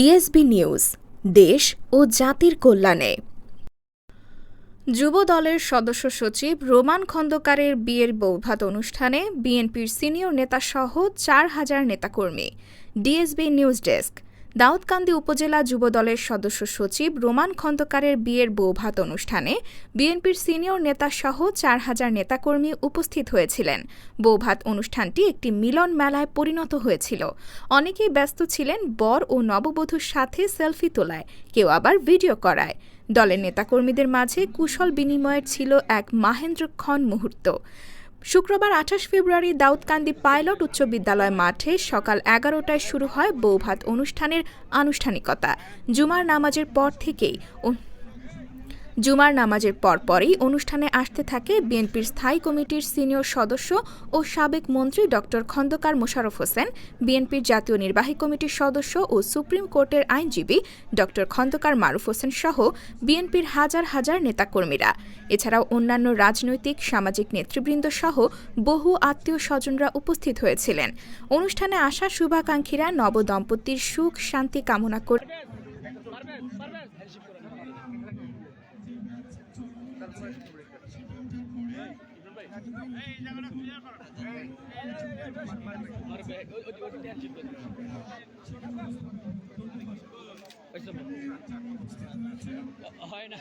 DSB news দেশ ও জাতির কল্যাণে। যুব দলের সদস্য সচিব রোমান খন্দকারের বিয়ের বৌভাত অনুষ্ঠানে বিএনপির সিনিয়র নেতাসহ চার হাজার নেতাকর্মী। ডিএসবি নিউজ ডেস্ক দাউদকান্দি উপজেলা যুব দলের সদস্য সচিব রোমান খন্দকারের বিয়ের বৌভাত অনুষ্ঠানে বিএনপির সিনিয়র নেতাসহ চার হাজার নেতাকর্মী উপস্থিত হয়েছিলেন। বৌভাত অনুষ্ঠানটি একটি মিলন মেলায় পরিণত হয়েছিল। অনেকেই ব্যস্ত ছিলেন বর ও নববধূর সাথে সেলফি তোলায়, কেউ আবার ভিডিও করায়। দলের নেতাকর্মীদের মাঝে কুশল বিনিময়ের ছিল এক মাহেন্দ্রক্ষণ মুহূর্ত। শুক্রবার আঠাশ ফেব্রুয়ারি দাউদকান্দি পাইলট উচ্চ বিদ্যালয় মাঠে সকাল এগারোটায় শুরু হয় বৌভাত অনুষ্ঠানের আনুষ্ঠানিকতা। জুমার নামাজের পর থেকেই জুমার নামাজের পরপরই অনুষ্ঠানে আসতে থাকে বিএনপির স্থায়ী কমিটির সিনিয়র সদস্য ও সাবেক মন্ত্রী ডক্টর খন্দকার মোশাররফ হোসেন, বিএনপির জাতীয় নির্বাহী কমিটির সদস্য ও সুপ্রিম কোর্টের আইনজীবী ডক্টর খন্দকার মারুফ হোসেন সহ বিএনপির হাজার হাজার নেতাকর্মীরা। এছাড়াও অন্যান্য রাজনৈতিক, সামাজিক নেতৃবৃন্দ সহ বহু আত্মীয় স্বজনরা উপস্থিত হয়েছিলেন। অনুষ্ঠানে আসা শুভাকাঙ্ক্ষীরা নবদম্পতির সুখ, শান্তি কামনা করে হয় না